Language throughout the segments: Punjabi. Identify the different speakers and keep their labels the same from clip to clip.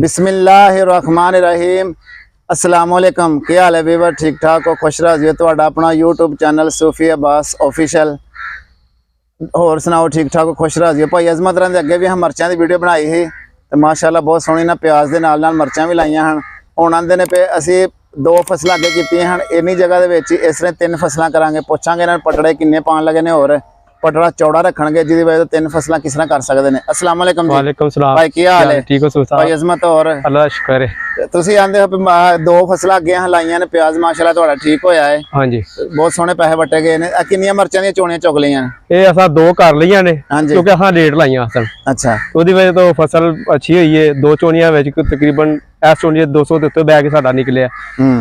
Speaker 1: ਬਿਸਮਿਲ੍ਲਾਹਿਰਰਹਿਮਾਨਿਰਰਹੀਮ। ਅਸਲਾਮ ਕੀ ਹਾਲ ਹੈ ਵੀਵਰ? ਠੀਕ ਠਾਕ ਹੋ? ਖੁਸ਼ ਰਾਜ਼ੀ ਹੋ ਤੁਹਾਡਾ ਆਪਣਾ YouTube channel Sufi Abbas official ਹੋਰ ਸੁਣਾਓ ਠੀਕ ਠਾਕ ਹੋ? ਖੁਸ਼ ਰਾਜ਼ੀ ਹੋ ਭਾਈ ਅਜ਼ਮਤ ਰਾਂ ਦੇ ਅੱਗੇ ਵੀ ਹਮ ਮਿਰਚਾਂ ਦੀ ਵੀਡੀਓ ਬਣਾਈ ਸੀ। ਤੇ ਮਾਸ਼ਾਅੱਲਾ ਬਹੁਤ ਸੋਹਣੀ ਨਾ ਪਿਆਜ਼ ਦੇ ਨਾਲ ਨਾਲ ਮਿਰਚਾਂ ਵੀ ਲਾਈਆਂ ਹਨ। ਹੁਣ ਆਂਦੇ ਨੇ ਪਏ ਅਸੀਂ ਦੋ ਫਸਲਾਂ ਅੱਗੇ ਕੀਤੀਆਂ ਹਨ। ਇੰਨੀ ਜਗ੍ਹਾ ਦੇ ਵਿੱਚ ਇਸ ਤਰ੍ਹਾਂ ਤਿੰਨ ਫਸਲਾਂ ਕਰਾਂਗੇ। ਪੁੱਛਾਂਗੇ ਇਹਨਾਂ ਨੂੰ ਪਟੜੇ ਕਿੰਨੇ ਪਾਣ ਲੱਗੇ ਨੇ ਹੋਰ। ਪਟੜਾ ਚੌੜਾ ਰੱਖਣਗੇ ਜਿਹਦੀ ਵਜ੍ਹਾ ਤੋਂ ਤਿੰਨ ਫਸਲਾਂ ਕਿਸ ਤਰ੍ਹਾਂ ਕਰ ਸਕਦੇ ਨੇ। ਅਸਲਾਮ ਵਾਲੇਕਮ ਜੀ।
Speaker 2: ਵਾਲੇਕੁਮ ਸਲਾਮ।
Speaker 1: ਭਾਈ ਕੀ ਹਾਲ ਹੈ?
Speaker 2: ਠੀਕ ਹੋ ਸੁਸਾ
Speaker 1: ਭਾਈ ਅਜ਼ਮਤ ਹੋਰ?
Speaker 2: ਅੱਲਾ ਦਾ ਸ਼ੁਕਰ ਹੈ।
Speaker 1: ਤੁਸੀਂ ਆਂਦੇ ਹੋ ਦੋ ਫਸਲਾਂ ਅੱਗੇ ਹਲਾਈਆਂ ਨੇ ਪਿਆਜ਼ ਮਾਸ਼ਾਅੱਲਾ ਤੁਹਾਡਾ ਠੀਕ ਹੋਇਆ ਹੈ।
Speaker 2: ਹਾਂਜੀ।
Speaker 1: ਬਹੁਤ ਸੋਹਣੇ ਪੈਸੇ ਵਟੇ ਗਏ ਨੇ। ਆ ਕਿੰਨੀਆਂ ਮਿਰਚਾਂ ਦੀਆਂ ਚੋਣੀਆਂ ਚੁਗ ਲਈਆਂ
Speaker 2: ਇਹ ਅਸਾਂ ਦੋ ਕਰ ਲਈਆਂ ਨੇ ਕਿਉਂਕਿ ਅਸਾਂ ਲੇਟ ਲਾਈਆਂ ਅਸਲ
Speaker 1: ਅੱਛਾ।
Speaker 2: ਉਹਦੀ ਵਜ੍ਹਾ ਤੋਂ ਫਸਲ ਅੱਛੀ ਹੋਈ ਹੈ ਦੋ ਚੋਣੀਆਂ ਵਿੱਚ ਤਕਰੀਬਨ ਇਸ ਚੋਣੀ ਦੇ 200 ਦੇ ਉੱਤੇ ਬੈਗ ਸਾਡਾ ਨਿਕਲਿਆ।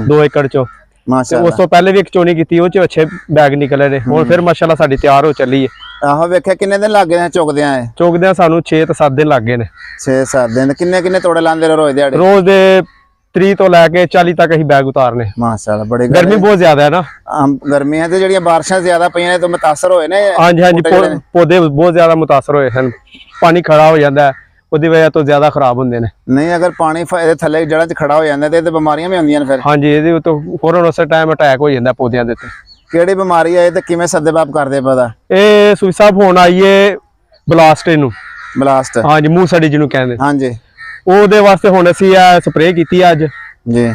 Speaker 2: 2 ਏਕੜ ਚੋਂ।
Speaker 1: ਮਾਸ਼ਾਅੱਲਾ।
Speaker 2: ਉਸ ਤੋਂ ਪਹਿਲੇ ਵੀ ਇੱਕ ਚੋਣੀ ਕੀਤੀ ਉਹ ਚ ਅੱਛੇ ਬੈਗ ਨਿਕਲੇ ਨੇ। ਹੁਣ ਫਿਰ ਮਾਸ਼ਾਅੱਲਾ ਸਾਡੀ ਤਿਆਰ ਹੋ ਚੱਲੀ ਹੈ
Speaker 1: ਆਹੋ ਵੇਖਿਆ ਕਿੰਨੇ ਦਿਨ ਲੱਗ ਗਏ ਨੇ ਚੁਗਦਿਆਂ ਇਹ?
Speaker 2: ਚੁਗਦਿਆਂ ਸਾਨੂੰ 6 ਤੋਂ 7 ਦਿਨ ਲੱਗ ਗਏ ਨੇ।
Speaker 1: 6-7 ਦਿਨ। ਕਿੰਨੇ ਕਿੰਨੇ ਤੋੜੇ ਲਾਉਂਦੇ ਰਹੋ ਰੋਜ਼ ਦਿਹਾੜੇ?
Speaker 2: ਰੋਜ਼ ਦੇ 30 ਤੋਂ ਲੈ ਕੇ 40 ਤੱਕ ਅਸੀਂ ਬੈਗ ਉਤਾਰਨੇ।
Speaker 1: ਮਾਸ਼ਾਅੱਲਾ ਬੜੀ
Speaker 2: ਗਰਮੀ ਬਹੁਤ ਜ਼ਿਆਦਾ ਹੈ ਨਾ।
Speaker 1: ਗਰਮੀਆਂ ਤੇ ਜਿਹੜੀਆਂ ਬਾਰਿਸ਼ਾਂ ਜ਼ਿਆਦਾ ਪਈਆਂ ਨੇ ਤੋਂ ਮੁਤਾਸਰ ਹੋਏ ਨੇ
Speaker 2: ਹਾਂਜੀ ਹਾਂਜੀ ਪੌਦੇ ਬਹੁਤ ਜ਼ਿਆਦਾ ਮੁਤਾਸਰ ਹੋਏ ਹਨ। ਪਾਣੀ ਖੜਾ ਹੋ ਜਾਂਦਾ ਹੈ। ਉਹਦੀ ਵਜ੍ਹਾ ਤੋਂ ਜ਼ਿਆਦਾ ਖਰਾਬ ਹੁੰਦੇ ਨੇ।
Speaker 1: ਨਹੀਂ ਅਗਰ ਪਾਣੀ ਫ- ਇਹਦੇ ਥੱਲੇ ਜੜ੍ਹਾਂ 'ਚ ਖੜਾ ਹੋ ਜਾਂਦਾ ਤੇ ਇਹ ਤੇ ਬਿਮਾਰੀਆਂ ਵੀ ਹੁੰਦੀਆਂ ਨੇ ਫਿਰ।
Speaker 2: ਹਾਂਜੀ ਇਹਦੇ ਉੱਤੇ ਫੌਰਨ ਉਸੇ ਟਾਈਮ ਅਟੈਕ ਹੋ ਜਾਂਦਾ ਪੌਦਿਆਂ ਦੇ ਉੱਤੇ।
Speaker 1: ਕਿਹੜੀ ਬਿਮਾਰੀ ਹੈ ਇਹ ਤੇ ਕਿਵੇਂ ਸੱਦੇਬਾਬ ਕਰਦੇ ਪਤਾ?
Speaker 2: ਇਹ ਸੁਈ ਸਾਹਿਬ ਹੁਣ ਆਈਏ ਬਲਾਸਟ ਇਹਨੂੰ।
Speaker 1: ਬਲਾਸਟ।
Speaker 2: ਹਾਂਜੀ ਮੂੰਹ ਸੜੀ ਜਿਹਨੂੰ ਕਹਿੰਦੇ।
Speaker 1: ਹਾਂਜੀ।
Speaker 2: ਉਹਦੇ ਵਾਸਤੇ ਹੁਣ ਅਸੀਂ ਆ ਸਪਰੇਅ ਕੀਤੀ ਆ ਅੱਜ।
Speaker 1: ਜੀ।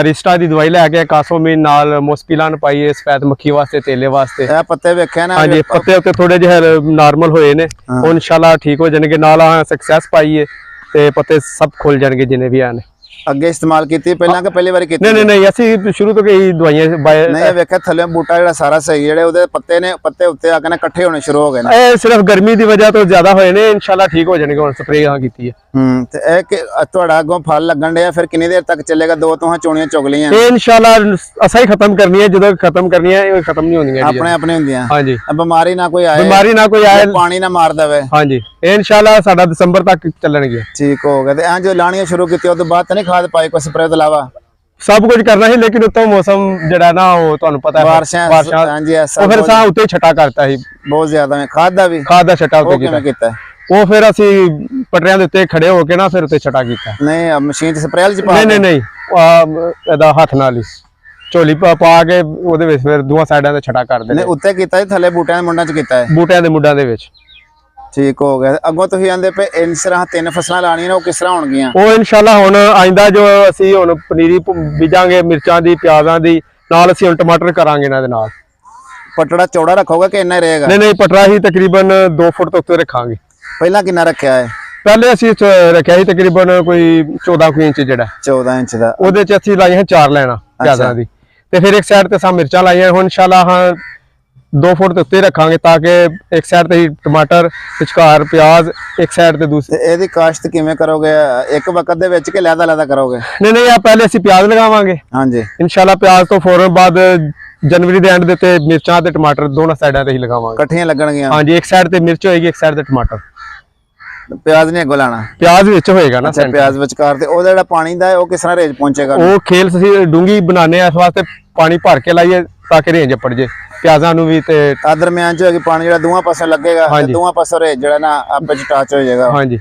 Speaker 2: ਅਰਿਸਟਾ ਦੀ ਦਵਾਈ ਲੈ ਕੇ ਕਾਸੋਮੀਨ ਨਾਲ ਮੁਸਕਿਲਾਨ ਪਾਈਏ ਸਫੈਦ ਮੱਖੀ ਵਾਸਤੇ ਤੇਲੇ ਵਾਸਤੇ।
Speaker 1: ਇਹ ਪੱਤੇ ਵੇਖਿਆ ਨਾ
Speaker 2: ਹਾਂਜੀ ਪੱਤੇ ਉੱਤੇ ਥੋੜੇ ਜਿਹੇ ਨਾਰਮਲ ਹੋਏ ਨੇ। ਉਹ ਇਨਸ਼ਾਅੱਲਾ ਠੀਕ ਹੋ ਜਾਣਗੇ ਨਾਲ ਆ ਸਕਸੈਸ ਪਾਈਏ ਤੇ ਪੱਤੇ ਸਭ ਖੁੱਲ ਜਾਣਗੇ ਜਿੰਨੇ ਵੀ ਆਨੇ
Speaker 1: ਅੱਗੇ ਇਸਤੇਮਾਲ ਕੀਤੀ ਪਹਿਲਾਂ ਕਿ ਪਹਿਲੀ ਵਾਰੀ ਕੀਤੀ?
Speaker 2: ਨਹੀਂ ਨਹੀਂ ਨਹੀਂ ਅਸੀਂ ਸ਼ੁਰੂ ਤੋਂ ਕਈ ਦਵਾਈਆਂ ਬਾਏ-
Speaker 1: ਨਹੀਂ ਇਹ ਵੇਖਿਆ ਥੱਲੇ ਬੂਟਾ ਜਿਹੜਾ ਸਾਰਾ ਸਹੀ ਜਿਹੜੇ ਉਹਦੇ ਪੱਤੇ ਨੇ ਪੱਤੇ ਉੱਤੇ ਆ ਕੇ ਨਾ ਇਕੱਠੇ ਹੋਣੇ ਸ਼ੁਰੂ ਹੋ ਗਏ ਨੇ।
Speaker 2: ਇਹ ਸਿਰਫ ਗਰਮੀ ਦੀ ਵਜ੍ਹਾ ਤੋਂ ਜ਼ਿਆਦਾ ਹੋਏ ਨੇ ਇਨਸ਼ਾਅੱਲਾ ਠੀਕ ਹੋ ਜਾਣਗੇ ਹੁਣ ਸਪਰੇਅ ਆ ਕੀਤੀ ਹੈ।
Speaker 1: ਹੂੰ ਤੇ ਇਹ ਕਿ ਤੁਹਾਡਾ ਅੱਗੋਂ ਫਲ ਲੱਗਣ ਡਿਆ ਫਿਰ ਕਿੰਨੀ ਦੇਰ ਤੱਕ ਚੱਲੇਗਾ? ਦੋ ਤੋਹਾਂ ਚੋਣੀਆਂ ਚੁਗ ਲਈਆਂ।
Speaker 2: ਇਹ ਇਨਸ਼ਾਅੱਲਾ ਅਸਾਂ ਹੀ ਖਤਮ ਕਰਨੀ ਹੈ ਜਦੋਂ ਖਤਮ ਕਰਨੀ ਹੈ ਇਹ ਖਤਮ ਨਹੀਂ ਹੋਣੀਆਂ
Speaker 1: ਆਪਣੇ ਆਪਣੇ ਹੁੰਦੀਆਂ।
Speaker 2: ਹਾਂਜੀ।
Speaker 1: ਬਿਮਾਰੀ ਨਾ ਕੋਈ ਆਏ
Speaker 2: ਬਿਮਾਰੀ ਨਾ ਕੋਈ ਆਏ।
Speaker 1: ਪਾਣੀ ਨਾ ਮਾਰ ਦੇਵੇ।
Speaker 2: ਹਾਂਜੀ। ਇਹ ਇਨਸ਼ਾਅੱਲਾ ਸਾਡਾ ਦਸੰਬਰ ਤੱਕ ਚੱਲਣਗੇ
Speaker 1: ਠੀਕ ਹੋ ਗਿਆ ਤੇ ਐਂ ਜੋ ਲਾਣੀਆਂ ਸ਼ੁਰੂ ਕੀਤੀ ਉਹ ਤੋਂ ਬਾਅਦ ਤਾਂ ਨਹੀਂ ਖਾਦ ਪਾਈ ਕੋਈ ਸਪਰੇਅ ਤੋਂ ਇਲਾਵਾ
Speaker 2: ਸਭ ਕੁਝ ਕਰਨਾ ਸੀ ਲੇਕਿਨ ਉਤੋਂ ਮੌਸਮ ਜਿਹੜਾ ਨਾ ਉਹ ਤੁਹਾਨੂੰ ਪਤਾ ਹੈ
Speaker 1: ਬਾਰਿਸ਼ਾਂ ਹਾਂਜੀ ਐਸਾ
Speaker 2: ਉਹ ਫਿਰ ਸਾਂ ਉੱਤੇ ਛਟਾ ਕਰਤਾ ਸੀ।
Speaker 1: ਬਹੁਤ ਜ਼ਿਆਦਾ ਹੈ ਖਾਦ ਦਾ ਵੀ।
Speaker 2: ਖਾਦ ਦਾ ਛਟਾ ਉੱਤੇ ਕੀਤਾ। ਉਹ ਫਿਰ ਅਸੀਂ ਪਟਰਿਆਂ ਦੇ ਉੱਤੇ ਖੜੇ ਹੋ ਕੇ ਨਾ ਫਿਰ ਉੱਤੇ ਛਟਾ ਕੀਤਾ।
Speaker 1: ਨਹੀਂ ਮਸ਼ੀਨ 'ਚ ਸਪਰੇਅ ਵਾਲੀ 'ਚ ਪਾ
Speaker 2: ਨਹੀਂ ਨਹੀਂ ਨਹੀਂ। ਇਹਦਾ ਹੱਥ ਨਾਲ ਹੀ। ਝੋਲੀ ਪਾ ਕੇ ਉਹਦੇ ਵਿੱਚ ਫਿਰ ਦੋਹਾਂ ਸਾਈਡਾਂ ਤੇ ਛਟਾ ਕਰਦੇ ਨੇ
Speaker 1: ਨਹੀਂ ਉੱਤੇ ਕੀਤਾ ਜੀ ਥੱਲੇ ਬੂਟਿਆਂ ਦੇ ਮੁੰਡਾਂ 'ਚ ਕੀਤਾ ਹੈ।
Speaker 2: ਬੂਟਿਆਂ ਦੇ ਮੁੱਢਾਂ ਦੇ ਵਿੱਚ।
Speaker 1: ਠੀਕ ਹੋ ਗਿਆ। ਅੱਗੋਂ ਤੁਸੀਂ ਆਂਦੇ ਪਏ ਇਸ ਤਰ੍ਹਾਂ ਤਿੰਨ ਫਸਲਾਂ ਲਾਣੀਆਂ ਨੇ ਉਹ ਕਿਸ ਤਰ੍ਹਾਂ ਹੋਣਗੀਆਂ?
Speaker 2: ਉਹ ਇਨਸ਼ਾਅੱਲਾ ਹੁਣ ਆਇੰਦਾ ਜੋ ਅਸੀਂ ਹੁਣ ਪਨੀਰੀ ਬੀਜਾਂਗੇ ਮਿਰਚਾਂ ਦੀ ਪਿਆਜ਼ਾਂ ਦੀ ਨਾਲ ਅਸੀਂ ਹੁਣ ਟਮਾਟਰ ਕਰਾਂਗੇ ਇਹਨਾਂ ਦੇ ਨਾਲ।
Speaker 1: ਪਟੜਾ ਚੌੜਾ ਰੱਖੋਗੇ ਕਿ ਇੰਨਾ ਰਹੇਗਾ?
Speaker 2: ਨਹੀਂ ਨਹੀਂ ਪਟਰਾ ਹੀ ਤਕਰੀਬਨ 2 ਫੁੱਟ ਤੋਂ ਉੱਤੇ ਰੱਖਾਂਗੇ।
Speaker 1: ਪਹਿਲਾਂ ਕਿੰਨਾ ਰੱਖਿਆ ਹੈ
Speaker 2: ਪਹਿਲੇ ਅਸੀਂ ਰੱਖਿਆ ਸੀ ਤਕਰੀਬਨ ਕੋਈ 14 ਕੁ ਇੰਚ ਜਿਹੜਾ।
Speaker 1: 14 ਇੰਚ ਦਾ।
Speaker 2: ਉਹਦੇ ਚ ਅਸੀਂ ਲਾਈਆਂ ਚਾਰ ਲੈਣਾ ਪਿਆਜ਼ਾਂ ਦੀ। ਤੇ ਫਿਰ ਇੱਕ ਸਾਈਡ ਤੇ ਸਾ ਮਿਰਚਾਂ ਲਾਈਆਂ। ਹੁਣ ਇਨਸ਼ਾਅੱਲਾ ਹਾਂ 2 ਫੁੱਟ ਦੇ ਉੱਤੇ ਰੱਖਾਂਗੇ ਤਾਂ ਕਿ ਇੱਕ ਸਾਈਡ ਤੇ ਹੀ ਟਮਾਟਰ ਵਿਚਕਾਰ ਪਿਆਜ਼ ਇੱਕ ਸਾਈਡ ਤੇ ਦੂਸਰੀ
Speaker 1: ਤੇ ਇਹਦੀ ਕਾਸ਼ਤ ਕਿਵੇਂ ਕਰੋਗੇ? ਇੱਕ ਵਕਤ ਦੇ ਵਿੱਚ ਕਿ ਲਹਿਦਾ ਲਹਿਦਾ ਕਰੋਗੇ?
Speaker 2: ਨਹੀਂ ਨਹੀਂ ਆ ਪਹਿਲੇ ਅਸੀਂ ਪਿਆਜ਼ ਲਗਾਵਾਂਗੇ।
Speaker 1: ਹਾਂਜੀ।
Speaker 2: ਇਨਸ਼ਾਅੱਲਾ ਪਿਆਜ਼ ਤੋਂ ਫੌਰਨ ਬਾਅਦ ਜਨਵਰੀ ਦੇ ਐਂਡ ਦੇ ਉੱਤੇ ਮਿਰਚਾਂ ਤੇ ਟਮਾਟਰ ਦੋਨਾਂ ਸਾਈਡਾਂ ਤੇ ਹੀ ਲਗਾਵਾਂਗੇ।
Speaker 1: ਇਕੱਠੀਆਂ ਲੱਗਣਗੀਆਂ?
Speaker 2: ਹਾਂਜੀ ਇੱਕ ਸਾਈਡ ਤੇ ਮਿਰਚ ਹੋਏਗੀ ਇੱਕ ਸਾਈਡ ਤੇ ਟਮਾਟਰ।
Speaker 1: ਪਿਆਜ਼ ਨਹੀਂ ਅੱਗੋਂ ਲਾਣਾ?
Speaker 2: ਪਿਆਜ਼ ਵਿੱਚ ਹੋਏਗਾ ਨਾ
Speaker 1: ਅੱਛਾ ਪਿਆਜ਼ ਵਿਚਕਾਰ ਤੇ ਉਹਦਾ ਜਿਹੜਾ ਪਾਣੀ ਦਾ ਉਹ ਕਿਸ ਤਰ੍ਹਾਂ ਰੇਜ ਪਹੁੰਚੇਗਾ?
Speaker 2: ਉਹ ਖੇਲ ਅਸੀਂ ਡੂੰਗੀ ਬਣਾਉਂਦੇ ਆ ਇਸ ਵਾਸਤੇ ਪਾਣੀ ਭਰ ਕੇ ਲਾਈਏ ਤਾਂ ਕਿ ਰੇਂਜ ਪੜ ਜੇ। ਪਿਆਜ਼ਾਂ ਨੂੰ ਵੀ ਤੇ
Speaker 1: ਆ ਦਰਮਿਆਨ ਚ ਹੋਏਗੀ ਪਾਣੀ ਜਿਹੜਾ ਦੋਵਾਂ ਪਾਸੇ ਲੱਗੇਗਾ ਤੇ
Speaker 2: ਹਾਂਜੀ।
Speaker 1: ਦੋਵਾਂ ਪਾਸੇ ਰੇਜ ਜਿਹੜਾ ਨਾ ਆਪੇ ਚ ਟੱਚ ਹੋ ਜਾਏਗਾ।
Speaker 2: ਹਾਂਜੀ।